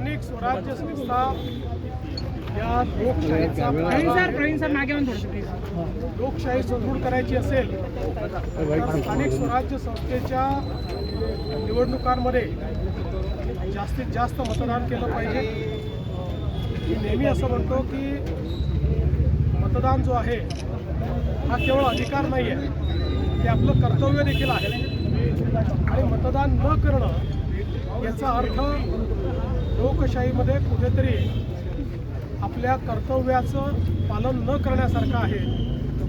स्थानिक स्वराज्य संस्था या लोकशाहीचा लोकशाही सुदृढ करायची असेल तर स्थानिक स्वराज्य संस्थेच्या निवडणुकांमध्ये जास्तीत जास्त मतदान केलं पाहिजे. मी नेहमी असं म्हणतो की मतदान जो आहे हा केवळ अधिकार नाही आहे ते आपलं कर्तव्य देखील आहे. आणि मतदान न करणं याचा अर्थ लोकशाहीमध्ये कुठेतरी आपल्या कर्तव्याचं पालन न करण्यासारखं आहे.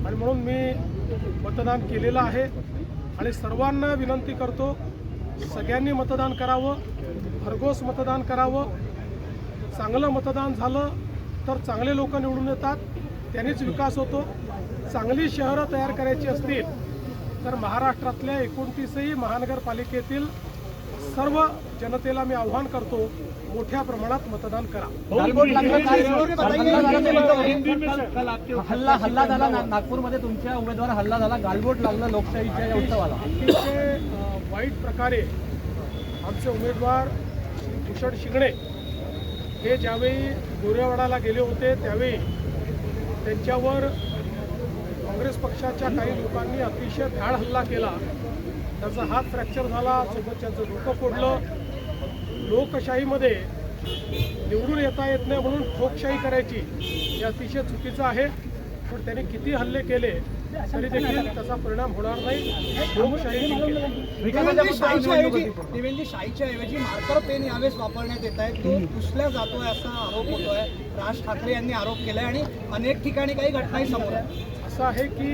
आणि म्हणून मी मतदान केलेलं आहे. आणि सर्वांना विनंती करतो सगळ्यांनी मतदान करावं भरघोस मतदान करावं. चांगलं मतदान झालं तर चांगले लोक निवडून येतात. त्यांनीच विकास होतो. चांगली शहरं तयार करायची असतील तर महाराष्ट्रातल्या एकोणतीसही महानगरपालिकेतील सर्व जनतेला मी आव्हान करतो मोठ्या प्रमाणात मतदान करा. हल्ला हल्ला झाला ना- नागपूरमध्ये तुमच्या उमेदवार हल्ला झाला गालबोट लागलं लोकशाहीच्या या उत्सवाला. अतिशय वाईट प्रकारे आमचे उमेदवार श्री भूषण शिंगणे हे ज्यावेळी गोरेवाडाला गेले होते त्यावेळी त्यांच्यावर काँग्रेस पक्षाच्या काही लोकांनी अतिशय धाड हल्ला केला. त्याचा हात फ्रॅक्चर झाला सोबतच्याचं डोकं फोडलं. लोकशाहीमध्ये निवडून येता येत नाही म्हणून ठोकशाही करायची हे अतिशय चुकीचं आहे. पण त्यांनी किती हल्ले केले तरी देखील त्याचा परिणाम होणार नाही. लोकशाही शाहीच्या ऐवजी मार्कर पेन यावेळेस वापरण्यात येत आहे तो पुसल्या जातोय असा आरोप होतोय. राज ठाकरे यांनी आरोप केलाय आणि अनेक ठिकाणी काही घटनाही समोर आहे असं आहे की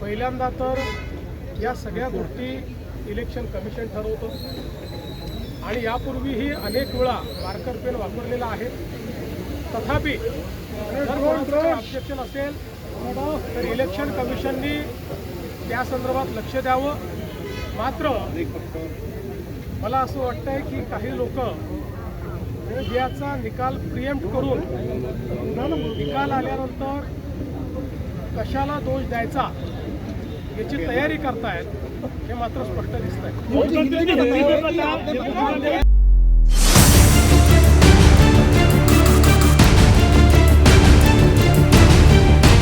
पहिल्यांदा तर या सगळ्या गोष्टी इलेक्शन कमिशन ठरवतं. आणि यापूर्वीही अनेक वेळा मार्कर पेन वापरलेला आहे. तथापि जर ऑब्जेक्शन असेल तर इलेक्शन कमिशननी त्या संदर्भात लक्ष द्यावं. मात्र मला असं वाटतंय की काही लोक याचा निकाल प्रिएम्प्ट करून निकाल आल्यानंतर कशाला दोष द्यायचा याची तयारी करतायत हे मात्र स्पष्ट दिसत आहे